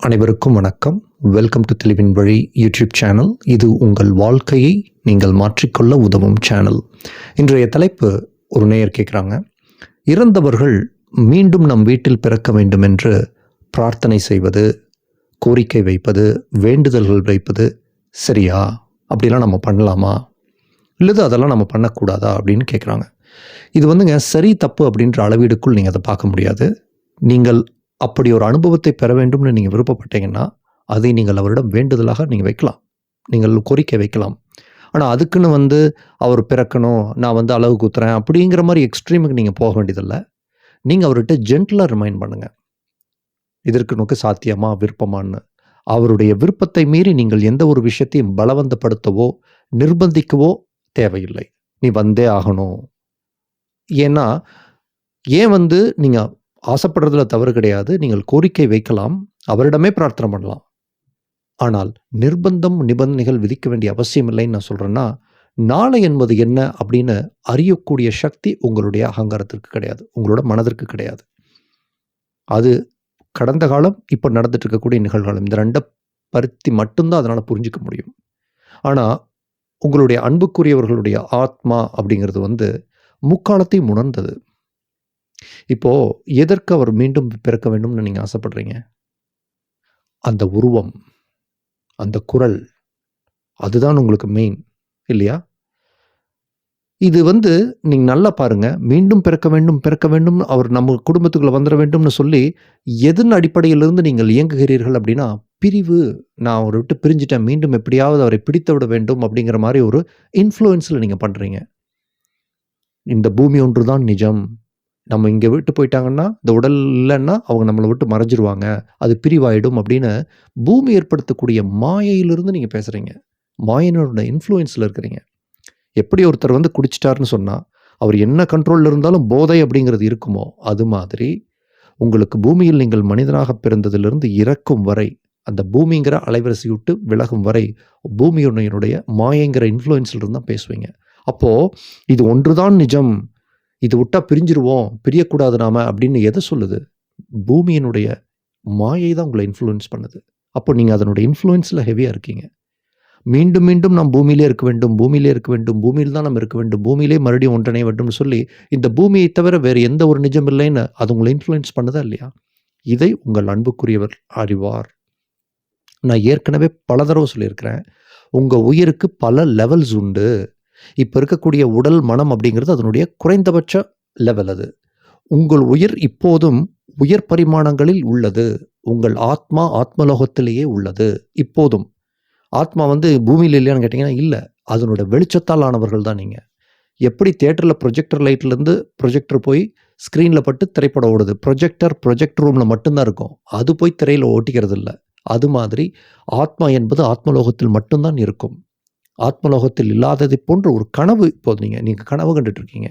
அனைவருக்கும் வணக்கம். Welcome to தெளிவின் வழி யூடியூப் சேனல் இது உங்கள் வாழ்க்கையை நீங்கள் மாற்றிக்கொள்ள உதவும் சேனல் இன்றைய தலைப்பு ஒரு நேயர் கேட்குறாங்க இறந்தவர்கள் மீண்டும் நம் வீட்டில் பிறக்க வேண்டும் என்று பிரார்த்தனை செய்வது கோரிக்கை வைப்பது வேண்டுதல்கள் வைப்பது சரியா? அப்படிலாம் நம்ம பண்ணலாமா? இல்லது அதெல்லாம் நம்ம பண்ணக்கூடாதா? அப்படின்னு கேட்குறாங்க இது வந்துங்க சரி தப்பு அப்படின்ற அளவீடுக்குள் நீங்கள் அதை பார்க்க முடியாது. நீங்கள் அப்படி ஒரு அனுபவத்தை பெற வேண்டும்னு நீங்கள் விருப்பப்பட்டீங்கன்னா அதை நீங்கள் அவரிடம் வேண்டுதலாக நீங்கள் வைக்கலாம். நீங்கள் கோரிக்கை வைக்கலாம். ஆனால் அதுக்குன்னு வந்து அவர் பிறக்கணும் நான் வந்து அளவு குத்துறேன் அப்படிங்கிற மாதிரி எக்ஸ்ட்ரீமுக்கு நீங்கள் போக வேண்டியதில்லை. நீங்கள் அவர்கிட்ட ஜென்டலாக ரிமைண்ட் பண்ணுங்கள் இதற்கு நோக்கு சாத்தியமா விருப்பமான்னு. அவருடைய விருப்பத்தை மீறி நீங்கள் எந்த ஒரு விஷயத்தையும் பலவந்தப்படுத்தவோ நிர்பந்திக்கவோ தேவையில்லை. நீ வந்தே ஆகணும். ஏன்னா ஏன் வந்து நீங்கள் ஆசைப்படுறதுல தவறு கிடையாது. நீங்கள் கோரிக்கை வைக்கலாம். அவரிடமே பிரார்த்தனை பண்ணலாம். ஆனால் நிர்பந்தம் நிபந்தனைகள் விதிக்க வேண்டிய அவசியம் இல்லைன்னு நான் சொல்கிறேன்னா நாளை என்பது என்ன அப்படின்னு அறியக்கூடிய சக்தி உங்களுடைய அகங்காரத்திற்கு கிடையாது. உங்களோட மனதிற்கு கிடையாது. அது கடந்த காலம் இப்போ நடந்துட்டு இருக்கக்கூடிய நிகழ்காலம். இந்த ரெண்டை பருத்தி மட்டும்தான் அதனால் புரிஞ்சிக்க முடியும். ஆனால் உங்களுடைய அன்புக்குரியவர்களுடைய ஆத்மா அப்படிங்கிறது வந்து முக்காலத்தையும் உணர்ந்தது. இப்போ எதற்கு அவர் மீண்டும் பிறக்க வேண்டும்னு நீங்கள் ஆசைப்படுறீங்க? அந்த உருவம் அந்த குரல் அதுதான் உங்களுக்கு மெயின் இல்லையா? இது வந்து நீங்கள் நல்லா பாருங்கள் மீண்டும் பிறக்க வேண்டும் பிறக்க வேண்டும் அவர் நம்ம குடும்பத்துக்குள்ளே வந்துட வேண்டும்னு சொல்லி எதன் அடிப்படையிலிருந்து நீங்கள் இயங்குகிறீர்கள் அப்படின்னா பிரிவு. நான் அவரை விட்டு பிரிஞ்சிட்டேன். மீண்டும் எப்படியாவது அவரை பிடித்து விட வேண்டும் அப்படிங்கிற மாதிரி ஒரு இன்ஃப்ளூயன்ஸில் நீங்கள் பண்ணுறீங்க இந்த பூமி ஒன்று தான் நிஜம். நம்ம இங்கே விட்டு போயிட்டாங்கன்னா இந்த உடல் இல்லைன்னா அவங்க நம்மளை விட்டு மறைஞ்சிருவாங்க. அது பிரிவாயிடும் அப்படின்னு பூமி ஏற்படுத்தக்கூடிய மாயையிலிருந்து நீங்கள் பேசுகிறீங்க மாயனோட இன்ஃப்ளூயன்ஸில் இருக்கிறீங்க. எப்படி ஒருத்தர் வந்து குடிச்சிட்டாருன்னு சொன்னால் அவர் என்ன கண்ட்ரோலில் இருந்தாலும் போதை அப்படிங்கிறது இருக்குமோ அது மாதிரி உங்களுக்கு பூமியில் நீங்கள் மனிதனாக பிறந்ததிலிருந்து இறக்கும் வரை அந்த பூமிங்கிற அலைவரிசை விட்டு விலகும் வரை பூமியுடைய மாயங்கிற இன்ஃப்ளூயன்ஸில் இருந்து தான் பேசுவீங்க. அப்போது இது ஒன்றுதான் நிஜம். இது விட்டா பிரிஞ்சிருவோம் பிரியக்கூடாது நாம அப்படின்னு எதை சொல்லுது? பூமியினுடைய மாயை தான் உங்களை இன்ஃப்ளூயன்ஸ் பண்ணுது. அப்போ நீங்கள் அதனுடைய இன்ஃப்ளூயன்ஸில் ஹெவியாக இருக்கீங்க. மீண்டும் மீண்டும் நாம் பூமியிலே இருக்க வேண்டும் பூமியிலே இருக்க வேண்டும் பூமியில் தான் நம்ம இருக்க வேண்டும் பூமியிலே மறுபடியும் ஒன்றனை வேண்டும்னு சொல்லி இந்த பூமியை தவிர வேறு எந்த ஒரு நிஜம் இல்லைன்னு அது உங்களை இன்ஃப்ளூயன்ஸ் பண்ணுதா இல்லையா? இதை உங்கள் அன்புக்குரியவர் அறிவார். நான் ஏற்கனவே பல தடவை சொல்லியிருக்கிறேன். உங்கள் உயிருக்கு பல லெவல்ஸ் உண்டு. இப்போ இருக்கக்கூடிய உடல் மனம் அப்படிங்கிறது அதனுடைய குறைந்தபட்ச லெவல் அது. உங்கள் உயிர் இப்போதும் உயர் பரிமாணங்களில் உள்ளது. உங்கள் ஆத்மா ஆத்மலோகத்திலேயே உள்ளது. இப்போதும். ஆத்மா வந்து பூமியில் இல்லையான்னு கேட்டிங்கன்னா இல்லை. அதனோட வெளிச்சத்தால் ஆனவர்கள் தான் நீங்கள் எப்படி தேட்டரில் ப்ரொஜெக்டர் லைட்லேருந்து ப்ரொஜெக்டர் போய் ஸ்க்ரீனில் பட்டு திரைப்படம் ஓடுது? ப்ரொஜெக்டர் ப்ரொஜெக்ட் ரூமில் மட்டும்தான் இருக்கும். அது போய் திரையில் ஓட்டிக்கிறது இல்லை அது மாதிரி ஆத்மா என்பது ஆத்மலோகத்தில் மட்டும்தான் இருக்கும். ஆத்மலோகத்தில் இல்லாததை போன்ற ஒரு கனவு இப்போது நீங்கள் நீங்கள் கனவு கண்டுட்டு இருக்கீங்க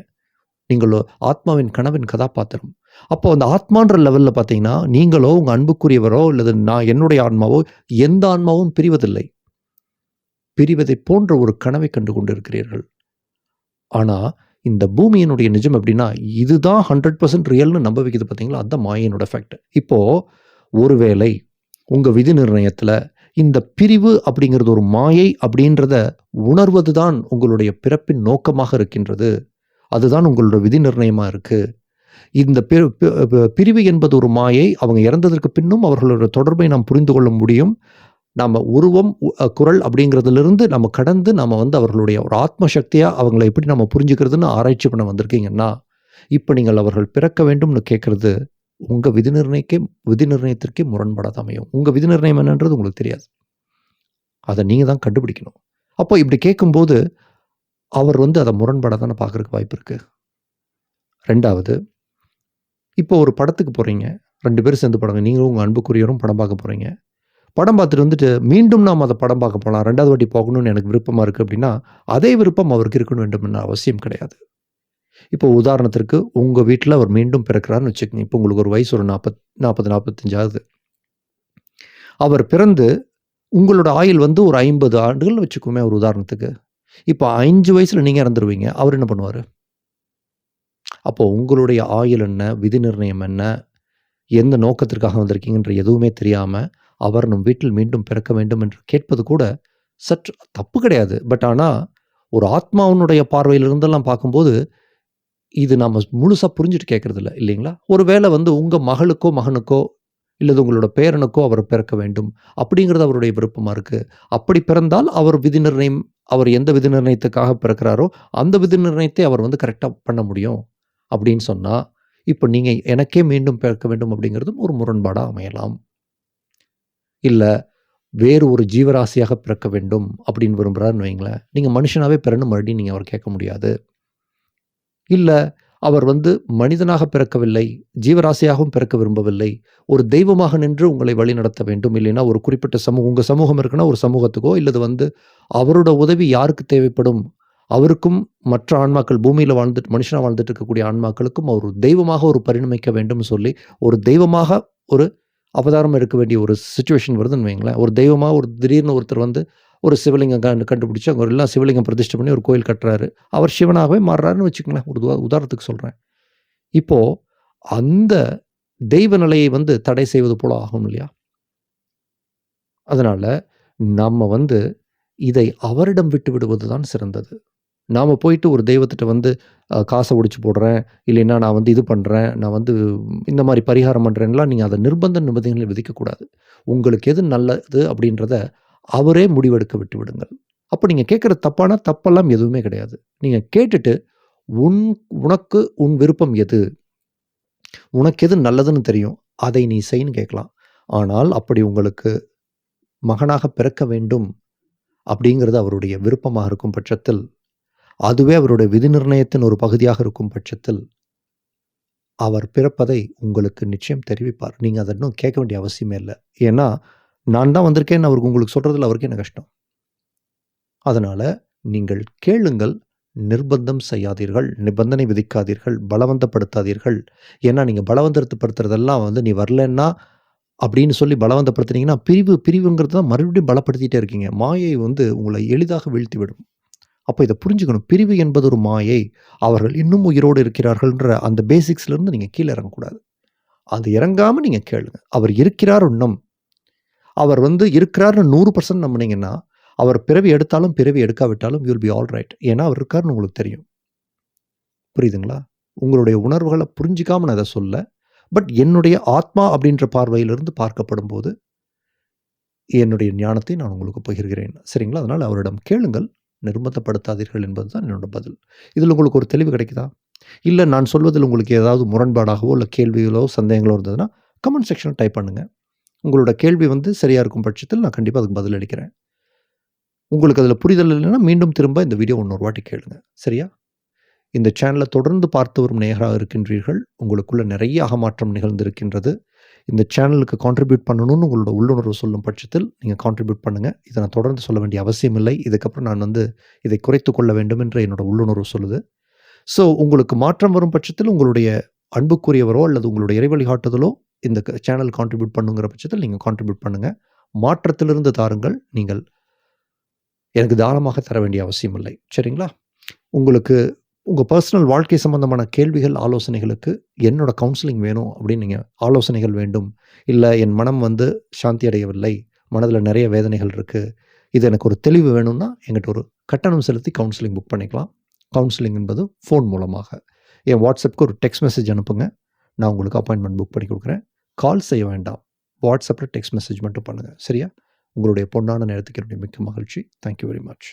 நீங்களோ ஆத்மாவின் கனவின் கதாபாத்திரம். அப்போ அந்த ஆத்மான்ற லெவலில் பார்த்தீங்கன்னா நீங்களோ உங்கள் அன்புக்குரியவரோ அல்லது நான் என்னுடைய ஆன்மாவோ எந்த ஆன்மாவும் பிரிவதில்லை. பிரிவதை போன்ற ஒரு கனவை கண்டு கொண்டு இருக்கிறீர்கள் ஆனால் இந்த பூமியினுடைய நிஜம் எப்படின்னா இதுதான் ஹண்ட்ரட் பர்சன்ட் ரியல்னு நம்ப வைக்கிறது பார்த்தீங்களா? அதுதான் மாயினோட ஃபேக்ட் இப்போது ஒருவேளை உங்கள் விதி நிர்ணயத்தில் இந்த பிரிவு அப்படிங்கிறது ஒரு மாயை அப்படின்றத உணர்வது தான் உங்களுடைய பிறப்பின் நோக்கமாக இருக்கின்றது. அதுதான் உங்களோட விதி நிர்ணயமாக இருக்குது இந்த பிரிவு என்பது ஒரு மாயை. அவங்க இறந்ததற்கு பின்னும் அவர்களோட தொடர்பை நாம் புரிந்து கொள்ள முடியும். நாம் உருவம் குரல் அப்படிங்கிறதுலேருந்து நம்ம கடந்து நம்ம வந்து அவர்களுடைய ஒரு ஆத்ம சக்தியாக அவங்கள எப்படி நம்ம புரிஞ்சுக்கிறதுன்னு ஆராய்ச்சி பண்ண வந்திருக்கீங்கன்னா இப்போ நீங்கள் அவர்கள் பிறக்க வேண்டும்னு கேட்குறது உங்கள் விதி நிர்ணயிக்கே விதி நிர்ணயத்திற்கே முரண்படாத அமையும். உங்கள் விதி நிர்ணயம் என்னன்றது உங்களுக்கு தெரியாது. அதை நீங்கள் தான் கண்டுபிடிக்கணும். அப்போ இப்படி கேட்கும்போது அவர் வந்து அதை முரண்படாதானே பார்க்குறக்கு வாய்ப்பு இருக்குது ரெண்டாவது இப்போ ஒரு படத்துக்கு போகிறீங்க ரெண்டு பேரும் சேர்ந்து படங்க நீங்களும் உங்கள் அன்புக்குரியவரும் படம் பார்க்க போகிறீங்க படம் பார்த்துட்டு வந்துட்டு மீண்டும் நாம் அதை படம் பார்க்க போகலாம் ரெண்டாவது வாட்டி போகணும்னு எனக்கு விருப்பமாக இருக்குது அப்படின்னா அதே விருப்பம் அவருக்கு இருக்கணும் வேண்டும் அவசியம் கிடையாது. இப்போ உதாரணத்திற்கு உங்கள் வீட்டில் அவர் மீண்டும் பிறக்கிறார்னு வச்சுக்கோங்க. இப்போ உங்களுக்கு ஒரு வயசு ஒரு நாற்பத் நாற்பது நாற்பத்தஞ்சாவது அவர் பிறந்து உங்களோட ஆயுள் வந்து ஒரு ஐம்பது ஆண்டுகள் வச்சுக்கோமே ஒரு உதாரணத்துக்கு. இப்போ அஞ்சு வயசில் நீங்கள் இறந்துருவீங்க. அவர் என்ன பண்ணுவார்? அப்போது உங்களுடைய ஆயுள் என்ன? விதி நிர்ணயம் என்ன? எந்த நோக்கத்திற்காக வந்திருக்கீங்கன்ற எதுவுமே தெரியாமல் அவர் நம் வீட்டில் மீண்டும் பிறக்க வேண்டும் என்று கேட்பது கூட சற்று தப்பு கிடையாது. பட் ஆனால் ஒரு ஆத்மாவினுடைய பார்வையிலிருந்தெல்லாம் பார்க்கும்போது இது நம்ம முழுசாக புரிஞ்சுட்டு கேட்கறது இல்லை இல்லைங்களா? ஒருவேளை வந்து உங்கள் மகளுக்கோ மகனுக்கோ இல்லது உங்களோட பேரனுக்கோ அவர் பிறக்க வேண்டும் அப்படிங்கிறது அவருடைய விருப்பமாக இருக்குது அப்படி பிறந்தால் அவர் விதி நிர்ணயம் அவர் எந்த விதி நிர்ணயத்துக்காக பிறக்கிறாரோ அந்த விதி நிர்ணயத்தை அவர் வந்து கரெக்டாக பண்ண முடியும் அப்படின்னு சொன்னால் இப்போ நீங்கள் எனக்கே மீண்டும் பிறக்க வேண்டும் அப்படிங்கிறதும் ஒரு முரண்பாடாக அமையலாம். இல்லை வேறு ஒரு ஜீவராசியாக பிறக்க வேண்டும் அப்படின்னு விரும்புகிறாருன்னு வைங்களேன். நீங்கள் மனுஷனாகவே பிறன்னு மறுபடியும் நீங்கள் அவர் கேட்க முடியாது. இல்லை அவர் வந்து மனிதனாக பிறக்கவில்லை ஜீவராசியாகவும் பிறக்க விரும்பவில்லை ஒரு தெய்வமாக நின்று உங்களை வழி நடத்த வேண்டும் இல்லைன்னா ஒரு குறிப்பிட்ட சமூகம் உங்கள் சமூகம் இருக்குன்னா ஒரு சமூகத்துக்கோ இல்லது வந்து அவரோட உதவி யாருக்கு தேவைப்படும்? அவருக்கும் மற்ற ஆன்மாக்கள் பூமியில் வாழ்ந்துட்டு மனுஷனாக வாழ்ந்துட்டு இருக்கக்கூடிய ஆன்மாக்களுக்கும் அவர் ஒரு தெய்வமாக ஒரு பரிணமிக்க வேண்டும் சொல்லி ஒரு தெய்வமாக ஒரு அவதாரம் இருக்க வேண்டிய ஒரு சுச்சுவேஷன் வருதுன்னு வைங்களேன் ஒரு தெய்வமாக ஒரு திடீர்னு ஒருத்தர் வந்து ஒரு சிவலிங்கம் கண்டு கண்டுபிடிச்சி அவங்க எல்லாம் சிவலிங்கம் பிரதிஷ்டை பண்ணி ஒரு கோயில் கட்டுறாரு. அவர் சிவனாகவே மாறுறாருன்னு வச்சுக்கோங்களேன். ஒரு உதாரணத்துக்கு சொல்கிறேன் இப்போது அந்த தெய்வ நிலையை வந்து தடை செய்வது போல ஆகும் இல்லையா? அதனால் நம்ம வந்து இதை அவரிடம் விட்டு விடுவது தான் சிறந்தது. நாம் போயிட்டு ஒரு தெய்வத்திட்ட வந்து காசை ஒடிச்சு போடுறேன் இல்லைன்னா நான் வந்து இது பண்ணுறேன் நான் வந்து இந்த மாதிரி பரிகாரம் பண்ணுறேன்லாம் நீங்கள் அதை நிர்பந்த நிபந்தனைகளை விதிக்கக்கூடாது. உங்களுக்கு எது நல்லது அப்படின்றத அவரே முடிவெடுக்க விட்டு விடுங்கள் அப்போ நீங்கள் கேட்குற தப்பான தப்பெல்லாம் எதுவுமே கிடையாது. நீங்கள் கேட்டுட்டு உன் உனக்கு உன் விருப்பம் எது? உனக்கு எது நல்லதுன்னு தெரியும். அதை நீ செய்ன்னு கேட்கலாம். ஆனால் அப்படி உங்களுக்கு மகனாக பிறக்க வேண்டும். அப்படிங்கிறது அவருடைய விருப்பமாக இருக்கும் பட்சத்தில் அதுவே அவருடைய விதி நிர்ணயத்தின் ஒரு பகுதியாக இருக்கும் பட்சத்தில் அவர் பிறப்பதை உங்களுக்கு நிச்சயம் தெரிவிப்பார். நீங்கள் அதை இன்னும் கேட்க வேண்டிய அவசியமே இல்லை. ஏன்னா நான் தான் வந்திருக்கேன்னு அவருக்கு உங்களுக்கு சொல்கிறதுல அவருக்கு என்ன கஷ்டம்? அதனால் நீங்கள் கேளுங்கள் நிர்பந்தம் செய்யாதீர்கள் நிபந்தனை விதிக்காதீர்கள் பலவந்தப்படுத்தாதீர்கள். ஏன்னா நீங்கள் பலவந்தப்படுத்துறதெல்லாம் வந்து நீ வரலன்னா அப்படின்னு சொல்லி பலவந்தப்படுத்துனீங்கன்னா பிரிவு பிரிவுங்கிறது தான் மறுபடியும் பலப்படுத்திகிட்டே இருக்கீங்க. மாயை வந்து உங்களை எளிதாக வீழ்த்தி விடும் அப்போ இதை புரிஞ்சுக்கணும். பிரிவு என்பது ஒரு மாயை. அவர்கள் இன்னும் உயிரோடு இருக்கிறார்கள்ன்ற அந்த பேசிக்ஸ்லேருந்து நீங்கள் கீழே இறங்கக்கூடாது. அது இறங்காமல் நீங்கள் கேளுங்க. அவர் இருக்கிறார் இன்னும் அவர் வந்து இருக்கிறாருன்னு நூறு பர்சன்ட் நம்பினீங்கன்னா அவர் பிறவி எடுத்தாலும் பிறவி எடுக்காவிட்டாலும் யூல் பி ஆல் ரைட் ஏன்னா அவர் இருக்காருன்னு உங்களுக்கு தெரியும். புரியுதுங்களா? உங்களுடைய உணர்வுகளை புரிஞ்சிக்காம நான் அதை சொல்ல பட் என்னுடைய ஆத்மா அப்படின்ற பார்வையிலிருந்து பார்க்கப்படும் போது என்னுடைய ஞானத்தை நான் உங்களுக்கு பகிர்கிறேன். சரிங்களா? அதனால் அவரிடம் கேளுங்கள் நிர்பந்தப்படுத்தாதீர்கள் என்பது தான் என்னோட பதில். இதில் உங்களுக்கு ஒரு தெளிவு கிடைக்குதா? இல்லை நான் சொல்வதில் உங்களுக்கு ஏதாவது முரண்பாடாகவோ இல்லை கேள்விகளோ சந்தேகங்களோ இருந்ததுன்னா கமெண்ட் செக்ஷனில் டைப் பண்ணுங்கள் உங்களோட கேள்வி வந்து சரியாக இருக்கும் பட்சத்தில் நான் கண்டிப்பாக அதுக்கு பதில் அளிக்கிறேன். உங்களுக்கு அதில் புரிதல் இல்லைன்னா மீண்டும் திரும்ப இந்த வீடியோ இன்னொரு வாட்டி கேளுங்க. சரியா? இந்த சேனலை தொடர்ந்து பார்த்து வரும் நேயராக இருக்கின்றீர்கள். உங்களுக்குள்ள நிறைய அகமாற்றம் நிகழ்ந்திருக்கின்றது. இந்த சேனலுக்கு கான்ட்ரிபியூட் பண்ணணும்னு உங்களோட உள்ளுணர்வு சொல்லும் பட்சத்தில் நீங்கள் கான்ட்ரிபியூட் பண்ணுங்கள் இதை நான் தொடர்ந்து சொல்ல வேண்டிய அவசியம் இல்லை. இதுக்கப்புறம் நான் வந்து இதை குறைத்து கொள்ள வேண்டும் என்று என்னோட உள்ளுணர்வு சொல்லுது. ஸோ உங்களுக்கு மாற்றம் வரும் பட்சத்தில் உங்களுடைய அன்புக்குரியவரோ அல்லது உங்களுடைய இறை காட்டுதலோ இந்த சேனல் கான்ட்ரிபியூட் பண்ணுங்கிற பட்சத்தில் நீங்கள் கான்ட்ரிபியூட் பண்ணுங்கள் மாற்றத்திலிருந்து தாருங்கள். நீங்கள் எனக்கு தாராளமாக தர வேண்டிய அவசியம் இல்லை. சரிங்களா? உங்களுக்கு உங்கள் பர்சனல் வாழ்க்கை சம்பந்தமான கேள்விகள் ஆலோசனைகளுக்கு என்னோட கவுன்சிலிங் வேணும் அப்படின்னு நீங்கள் ஆலோசனைகள் வேண்டும். இல்லை என் மனம் வந்து சாந்தி அடையவில்லை. மனதில் நிறைய வேதனைகள் இருக்குது இது எனக்கு ஒரு தெளிவு வேணும்னா எங்கிட்ட ஒரு கட்டணம் செலுத்தி கவுன்சிலிங் புக் பண்ணிக்கலாம். கவுன்சிலிங் என்பது ஃபோன் மூலமாக. என் வாட்ஸ்அப்புக்கு ஒரு டெக்ஸ்ட் மெசேஜ் அனுப்புங்க. நான் உங்களுக்கு அப்பாயின்மெண்ட் புக் பண்ணி கொடுக்குறேன். கால் செய்ய வேண்டாம். வாட்ஸ்அப்பில் டெக்ஸ்ட் மெசேஜ் மட்டும் பண்ணுங்கள் சரியா? உங்களுடைய பொன்னான நேரத்துக்கு என்னுடைய மிக்க மகிழ்ச்சி. Thank you very much